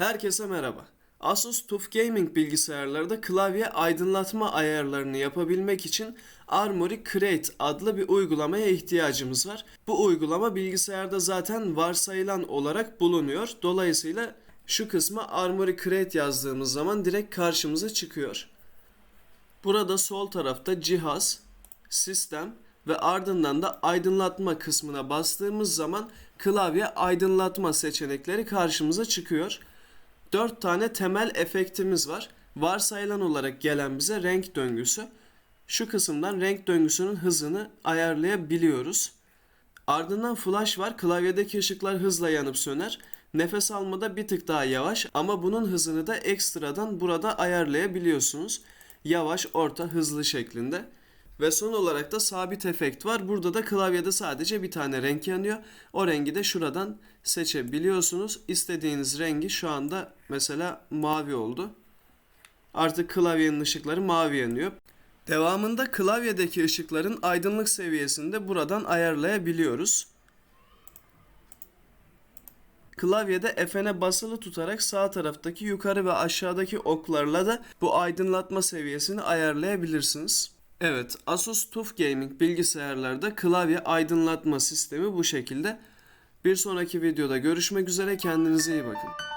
Herkese merhaba. Asus TUF Gaming bilgisayarlarda klavye aydınlatma ayarlarını yapabilmek için Armoury Create adlı bir uygulamaya ihtiyacımız var. Bu uygulama bilgisayarda zaten varsayılan olarak bulunuyor. Dolayısıyla şu kısma Armoury Create yazdığımız zaman direkt karşımıza çıkıyor. Burada sol tarafta cihaz, sistem ve ardından da aydınlatma kısmına bastığımız zaman klavye aydınlatma seçenekleri karşımıza çıkıyor. 4 tane temel efektimiz var. Varsayılan olarak gelen bize renk döngüsü. Şu kısımdan renk döngüsünün hızını ayarlayabiliyoruz. Ardından flash var. Klavyedeki ışıklar hızla yanıp söner. Nefes almada bir tık daha yavaş ama bunun hızını da ekstradan burada ayarlayabiliyorsunuz. Yavaş, orta, hızlı şeklinde. Ve son olarak da sabit efekt var. Burada da klavyede sadece bir tane renk yanıyor. O rengi de şuradan seçebiliyorsunuz. İstediğiniz rengi şu anda mesela mavi oldu. Artık klavyenin ışıkları mavi yanıyor. Devamında klavyedeki ışıkların aydınlık seviyesini de buradan ayarlayabiliyoruz. Klavyede F'ne basılı tutarak sağ taraftaki yukarı ve aşağıdaki oklarla da bu aydınlatma seviyesini ayarlayabilirsiniz. Evet, Asus TUF Gaming bilgisayarlarda klavye aydınlatma sistemi bu şekilde. Bir sonraki videoda görüşmek üzere kendinize iyi bakın.